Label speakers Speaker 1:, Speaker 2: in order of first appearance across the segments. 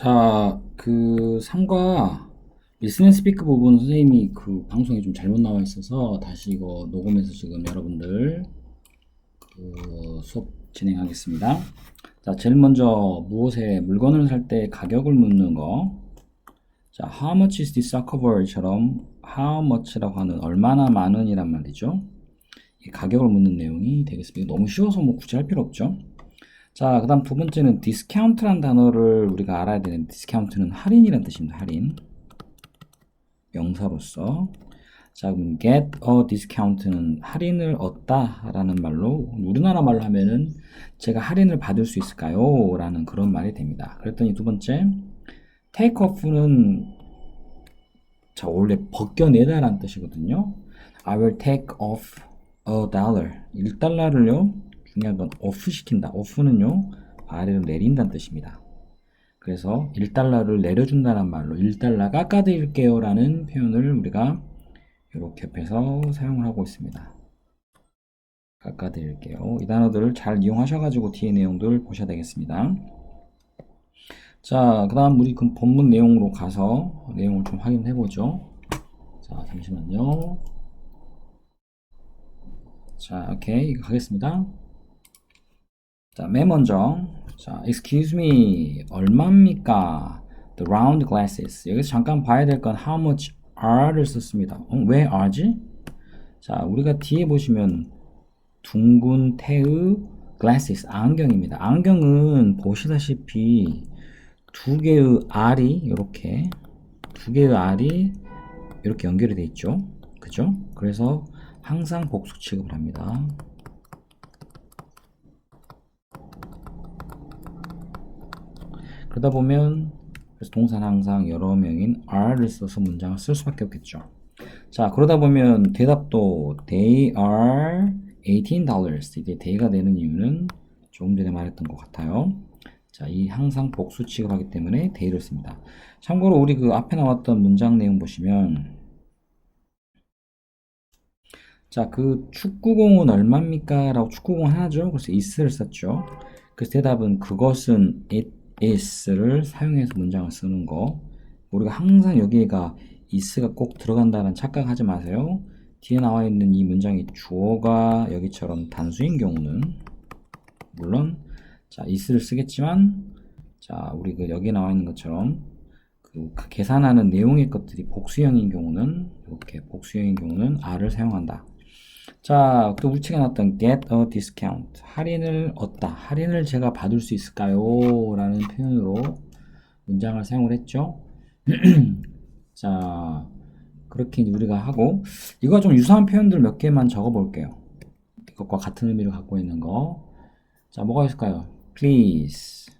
Speaker 1: 자, 그 3과 리스닝 스피크 부분 선생님이 그 방송에 좀 잘못 나와 있어서 다시 이거 녹음해서 지금 여러분들 그 수업 진행하겠습니다. 자, 제일 먼저 무엇에 물건을 살 때 가격을 묻는 거. 자, how much is this soccerball처럼 how much라고 하는 얼마나 많은이란 말이죠. 이 가격을 묻는 내용이 되겠습니다. 너무 쉬워서 뭐 굳이 할 필요 없죠. 자, 그 다음 두 번째는 디스카운트란 단어를 우리가 알아야 되는 디스카운트는 할인이란 뜻입니다. 할인. 명사로서. 자, 그럼 get a discount는 할인을 얻다 라는 말로 우리나라 말로 하면은 제가 할인을 받을 수 있을까요? 라는 그런 말이 됩니다. 그랬더니 두 번째 take off는 자, 원래 벗겨내다 라는 뜻이거든요. I will take off a dollar. 1달러를요. 중요한 건 off 시킨다. off는요. 아래로 내린다는 뜻입니다. 그래서 1달러를 내려준다는 말로 1달러 깎아드릴게요 라는 표현을 우리가 이렇게 옆에서 사용을 하고 있습니다. 깎아드릴게요. 이 단어들을 잘 이용하셔가지고 뒤에 내용들 보셔야 되겠습니다. 자, 그 다음 우리 그 본문 내용으로 가서 내용을 좀 확인해 보죠. 자, 잠시만요. 자, 오케이. 가겠습니다. 자, 맨 먼저. 자, excuse me. 얼마입니까? The round glasses. 여기서 잠깐 봐야 될 건 how much are를 썼습니다. 어, 왜 are지? 자, 우리가 뒤에 보시면 둥근 태의 glasses 안경입니다. 안경은 보시다시피 두 개의 알이 이렇게 두 개의 알이 이렇게 연결이 되어 있죠. 그죠? 그래서 항상 복수 취급을 합니다. 그러다 보면 그래서 동사는 항상 여러 명인 are를 써서 문장을 쓸 수밖에 없겠죠. 자, 그러다 보면 대답도 they are 18 이게 they가 되는 이유는 조금 전에 말했던 것 같아요. 자, 이 항상 복수 취급하기 때문에 they를 씁니다. 참고로 우리 그 앞에 나왔던 문장 내용 보시면 자, 그 축구공은 얼마입니까? 라고 축구공 하나죠. 그래서 is를 썼죠. 그래서 대답은 그것은 it is를 사용해서 문장을 쓰는 거. 우리가 항상 여기가 is가 꼭 들어간다는 착각하지 마세요. 뒤에 나와 있는 이 문장이 주어가 여기처럼 단수인 경우는 물론 자 is를 쓰겠지만 자 우리 그 여기 나와 있는 것처럼 그 계산하는 내용의 것들이 복수형인 경우는 이렇게 복수형인 경우는 are를 사용한다. 자, 또 우리 책에 나왔던 get a discount. 할인을 얻다. 할인을 제가 받을 수 있을까요? 라는 표현으로 문장을 사용을 했죠. 자, 그렇게 우리가 하고, 이거 좀 유사한 표현들 몇 개만 적어 볼게요. 이것과 같은 의미를 갖고 있는 거. 자, 뭐가 있을까요? please.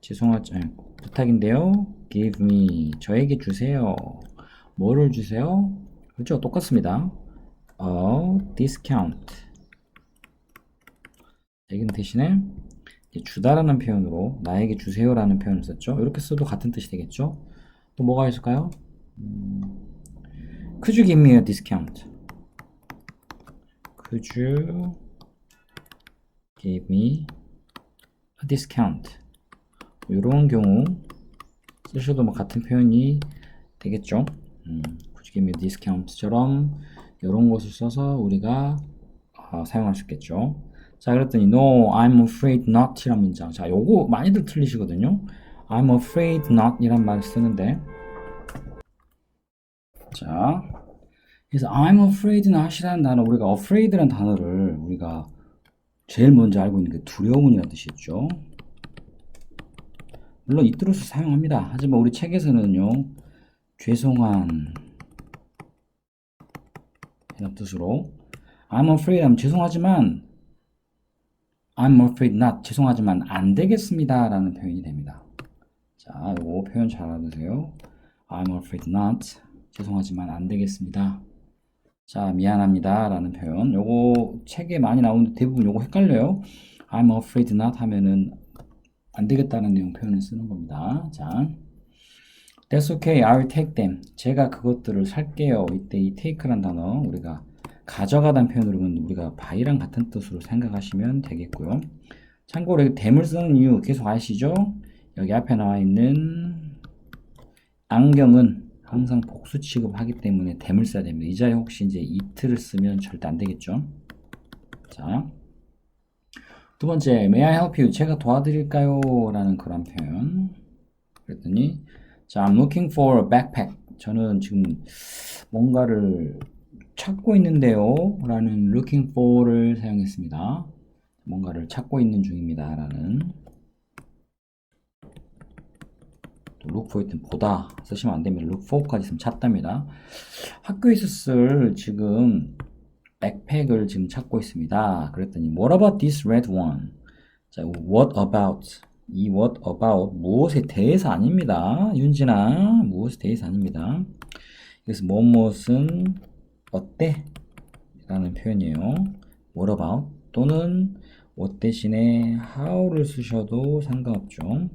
Speaker 1: 죄송하죠. 부탁인데요. give me. 저에게 주세요. 뭐를 주세요? 그렇죠. 똑같습니다. A discount. 여기는 대신에 주다라는 표현으로 나에게 주세요라는 표현을 썼죠. 이렇게 써도 같은 뜻이 되겠죠. 또 뭐가 있을까요? 음, could you give me a discount? Could you give me a discount? 이런 경우 쓰셔도 뭐 같은 표현이 되겠죠. 음, could you give me a discount처럼 이런 것을 써서 우리가 어, 사용할 수 있겠죠. 자, 그랬더니 No, I'm afraid not 이란 문장. 자, 요거 많이들 틀리시거든요. I'm afraid not 이란 말을 쓰는데 자, 그래서 I'm afraid not이라는 단어 우리가 afraid라는 단어를 우리가 제일 먼저 알고 있는 게 두려움이라는 뜻이죠. 물론 이 뜻으로 사용합니다. 하지만 우리 책에서는요. 죄송한 이런 뜻으로. I'm afraid 하면 죄송하지만 I'm afraid not 죄송하지만 안 되겠습니다. 라는 표현이 됩니다. 자 요거 표현 잘 알아두세요. I'm afraid not 죄송하지만 안 되겠습니다. 자 미안합니다. 라는 표현. 요거 책에 많이 나오는데 대부분 요거 헷갈려요. I'm afraid not 하면은 안 되겠다는 내용 표현을 쓰는 겁니다. 자 That's okay. I'll take them. 제가 그것들을 살게요. 이때 이 take란 단어 우리가 가져가다는 표현으로는 우리가 buy랑 같은 뜻으로 생각하시면 되겠고요. 참고로 them을 쓰는 이유 계속 아시죠? 여기 앞에 나와 있는 안경은 항상 복수 취급하기 때문에 댐을 써야 됩니다. 이 자리에 혹시 이제 이틀을 쓰면 절대 안 되겠죠. 자. 두 번째, may I help you? 제가 도와드릴까요? 라는 그런 표현. 그랬더니, 자, I'm looking for a backpack. 저는 지금 뭔가를 찾고 있는데요. 라는 looking for를 사용했습니다. 뭔가를 찾고 있는 중입니다. 라는. 또 look for 있든 보다 쓰시면 안 됩니다. look for까지 있으면 찾답니다. 학교에서 쓸 지금 백팩을 지금 찾고 있습니다. 그랬더니 what about this red one? 자, what about 이 what about 무엇에 대해서 아닙니다. 윤진아 무엇에 대해서 아닙니다. 그래서 무엇은 어때? 라는 표현이에요. what about 또는 what 대신에 how를 쓰셔도 상관없죠.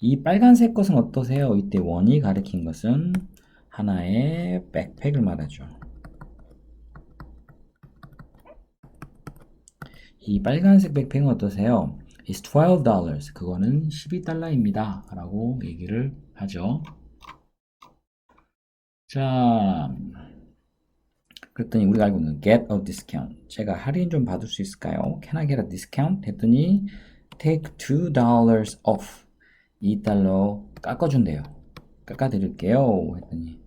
Speaker 1: 이 빨간색 것은 어떠세요? 이때 원이 가리킨 것은 하나의 백팩을 말하죠. 이 빨간색 백팩은 어떠세요? It's $12. 그거는 12달러입니다. 라고 얘기를 하죠. 자, 그랬더니 우리가 알고 있는 get a discount. 제가 할인 좀 받을 수 있을까요? Can I get a discount? 했더니 take $2 off. 2달러 깎아준대요. 깎아드릴게요. 했더니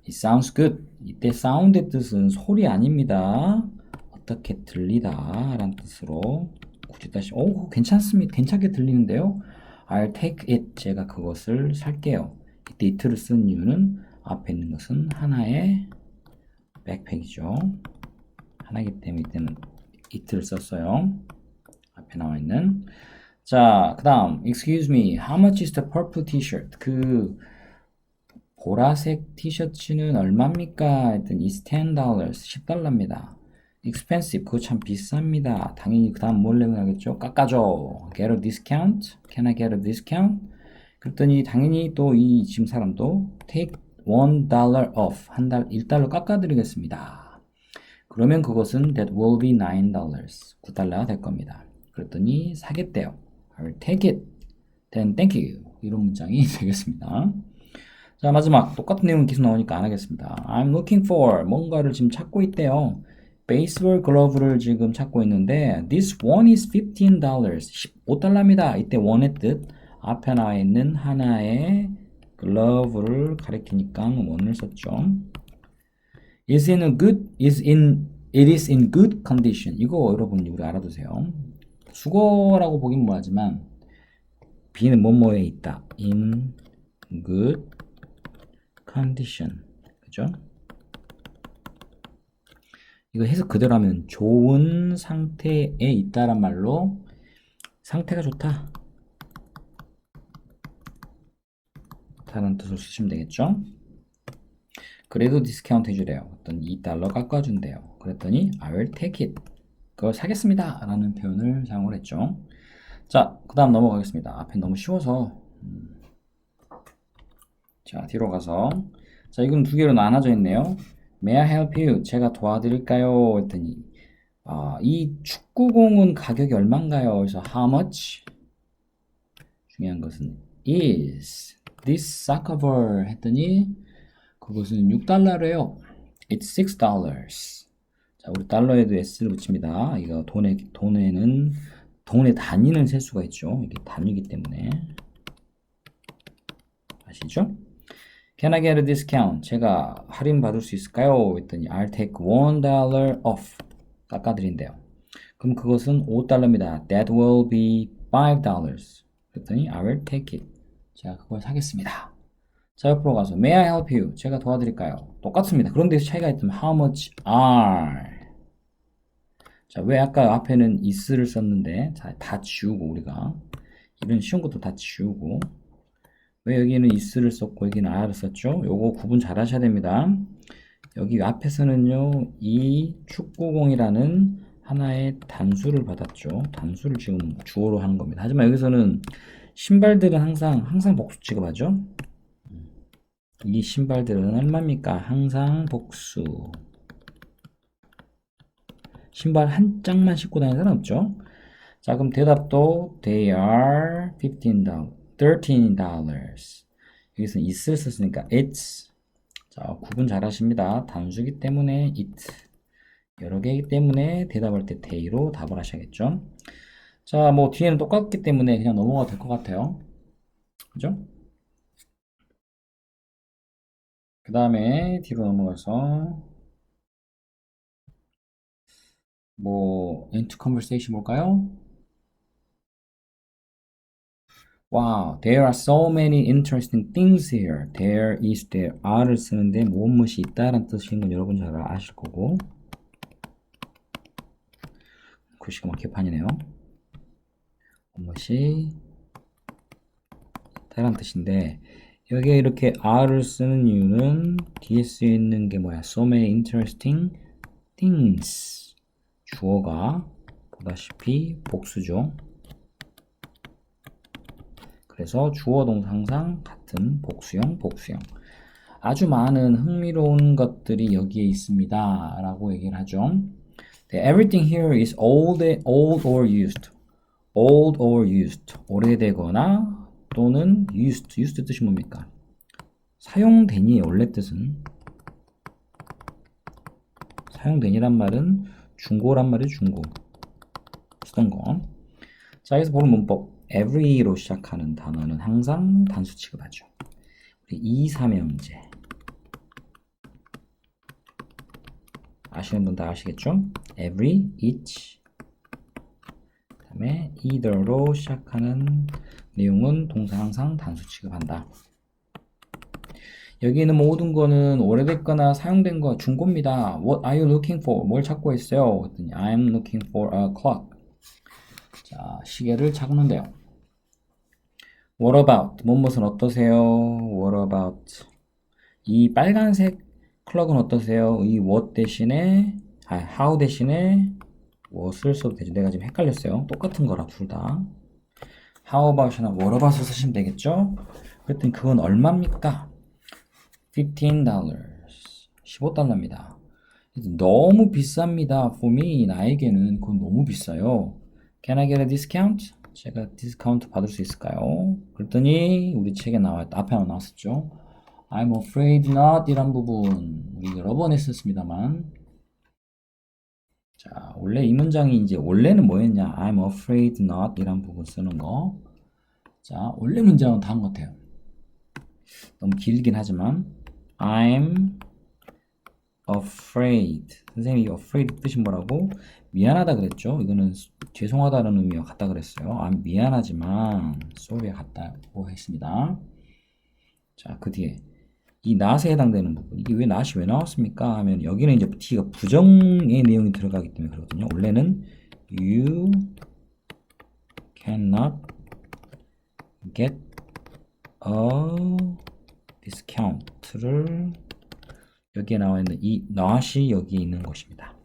Speaker 1: It sounds good. 이때 sound의 뜻은 소리 아닙니다. 어떻게 들리다 라는 뜻으로 굳이 다시 오 괜찮습니다. 괜찮게 들리는데요. I'll take it. 제가 그것을 살게요. 이때 it를 쓴 이유는 앞에 있는 것은 하나의 백팩이죠. 하나이기 때문에 이때는 it를 썼어요. 앞에 나와 있는 자, 그 다음, excuse me, how much is the purple t-shirt? 그, 보라색 티셔츠는 얼마입니까? 했더니, it's $10, 10달러입니다. Expensive, 그거 참 비쌉니다. 당연히 그 다음 뭘 내용하겠죠? 깎아줘. get a discount? can I get a discount? 그랬더니, 당연히 또 이 지금 사람도 take one dollar off. 한 달, 1달러 깎아드리겠습니다. 그러면 그것은 that will be nine dollars. 9달러가 될 겁니다. 그랬더니, 사겠대요. I'll take it. Then thank you. 이런 문장이 되겠습니다. 자, 마지막. 똑같은 내용 계속 나오니까 안 하겠습니다. I'm looking for. 뭔가를 지금 찾고 있대요. 베이스볼 글러브를 지금 찾고 있는데 This one is $15. 15달러입니다. 이때 원의 뜻. 앞에 나와 있는 하나의 글러브를 가리키니까 원을 썼죠. is in a good, is in, it is in good condition. 이거 여러분 우리 알아두세요. 수거라고 보긴 뭐하지만 B는 뭐뭐에 있다. in good condition. 그죠? 이거 해석 그대로 하면 좋은 상태에 있다란 말로 상태가 좋다. 다른 뜻으로 쓰시면 되겠죠? 그래도 디스카운트 해주래요. 어떤 2달러 깎아준대요. 그랬더니 I will take it. 그걸 사겠습니다. 라는 표현을 사용을 했죠. 자, 그 다음 넘어가겠습니다. 앞에 너무 쉬워서. 음. 자, 뒤로 가서. 자, 이건 두 개로 나눠져 있네요. May I help you? 제가 도와드릴까요? 했더니, 아, 이 축구공은 가격이 얼마인가요? 그래서 how much? 중요한 것은 is this soccer ball? 했더니, 그것은 6달러래요. It's 6 dollars. 자, 우리 달러에도 s를 붙입니다. 이거 돈에, 돈에는, 돈의 단위는 셀 수가 있죠. 이게 단위이기 때문에. 아시죠? Can I get a discount? 제가 할인 받을 수 있을까요? 했더니 I'll take one dollar off. 깎아드린대요. 그럼 그것은 5달러입니다. That will be five dollars. 그랬더니 I will take it. 제가 그걸 사겠습니다. 자, 옆으로 가서 May I help you? 제가 도와드릴까요? 똑같습니다. 그런데 차이가 있다면 How much are? 자, 왜 아까 앞에는 is를 썼는데 자, 다 지우고 우리가 이런 쉬운 것도 다 지우고 왜 여기는 is를 썼고 여기는 are를 썼죠? 요거 구분 잘 하셔야 됩니다. 여기 앞에서는요, 이 축구공이라는 하나의 단수를 받았죠. 단수를 지금 주어로 하는 겁니다. 하지만 여기서는 신발들은 항상, 항상 복수 취급하죠. 이 신발들은 얼마입니까? 항상 복수. 신발 한 짝만 신고 다니는 사람 없죠? 자, 그럼 대답도 they are $15. 13 dollars. 여기서 is를 썼으니까 it's. 자, 구분 잘 하십니다. 단수기 때문에 it. 여러 개이기 때문에 대답할 때 they로 답을 하셔야겠죠. 자, 뭐 뒤에는 똑같기 때문에 그냥 넘어가도 될 것 같아요. 그죠? 그 다음에 뒤로 넘어가서 뭐 into conversation 볼까요? Wow, there are so many interesting things here. There is, there are를 쓰는데 무엇무엇이 있다라는 뜻인 건 여러분 잘 아실 거고 글씨가 막 개판이네요. 무엇이 있다라는 뜻인데 여기에 이렇게 are를 쓰는 이유는 뒤에 쓰여 있는 게 뭐야? So many interesting things. 주어가 보다시피 복수죠. 그래서 주어 동사 항상 같은 복수형, 복수형. 아주 많은 흥미로운 것들이 여기에 있습니다. 라고 얘기를 하죠. 네, Everything here is old, old or used. old or used. 오래되거나 또는 used. used 뜻이 뭡니까? 사용되니 원래 뜻은 사용되니란 말은 중고란 말이 중고 쓰던 거. 자, 여기서 보는 문법 every로 시작하는 단어는 항상 단수 취급하죠. 우리 이삼형제 아시는 분 다 아시겠죠? every, each 그다음에 either로 시작하는 내용은 동사 항상 단수 취급한다. 여기 있는 모든 거는 오래됐거나 사용된 거 중고입니다. What are you looking for? 뭘 찾고 있어요? I'm looking for a clock. 자, 시계를 찾는데요. What about? 무엇은 어떠세요? What about? 이 빨간색 클럭은 어떠세요? 이 what 대신에 아, how 대신에 what을 써도 되죠. 내가 지금 헷갈렸어요. 똑같은 거라 둘 다. How about이나 what about을 쓰시면 되겠죠? 그랬더니 그건 얼마입니까? $15. 15달러입니다. 너무 비쌉니다. For me, 나에게는 그건 너무 비싸요. Can I get a discount? 제가 디스카운트 받을 수 있을까요? 그랬더니 우리 책에 나와 앞에 나왔었죠. I'm afraid not 이란 부분 우리 여러 번 했었습니다만 자 원래 이 문장이 이제 원래는 뭐였냐 I'm afraid not 이란 부분 쓰는 거자 원래 문장은 다음 것 같아요. 너무 길긴 하지만 I'm afraid 선생님이 afraid 뜻이 뭐라고? 미안하다 그랬죠? 이거는 죄송하다는 의미와 같다 그랬어요. 아, 미안하지만 sorry와 같다고 했습니다. 자, 그 뒤에 이 not에 해당되는 부분 이게 왜 not이 왜 나왔습니까? 하면 여기는 이제 t가 부정의 내용이 들어가기 때문에 그렇거든요. 원래는 you cannot get a discount를 여기에 나와 있는 이 not이 여기 있는 것입니다.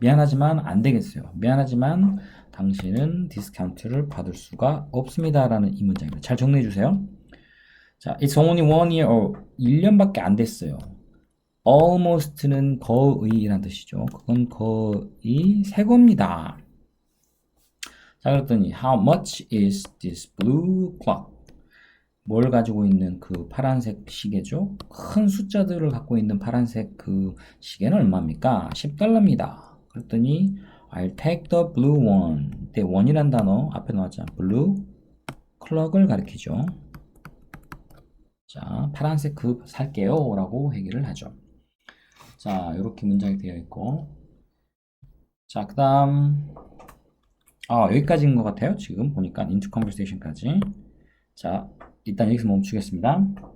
Speaker 1: 미안하지만 안 되겠어요. 미안하지만 당신은 디스카운트를 받을 수가 없습니다라는 이 문장입니다. 잘 정리해 주세요. 자, it's only one year or 1년밖에 안 됐어요. almost는 거의라는 뜻이죠. 그건 거의 새 겁니다. 자, 그랬더니 how much is this blue clock? 뭘 가지고 있는 그 파란색 시계죠? 큰 숫자들을 갖고 있는 파란색 그 시계는 얼마입니까? 10달러입니다. 그랬더니 I'll take the blue one. 때 one이란 단어 앞에 나왔잖아. blue clock을 가리키죠. 자, 파란색 그 살게요. 라고 얘기를 하죠. 자, 이렇게 문장이 되어 있고. 자, 그 다음. 아, 여기까지인 것 같아요. 지금 보니까 into conversation까지. 자, 일단 여기서 멈추겠습니다.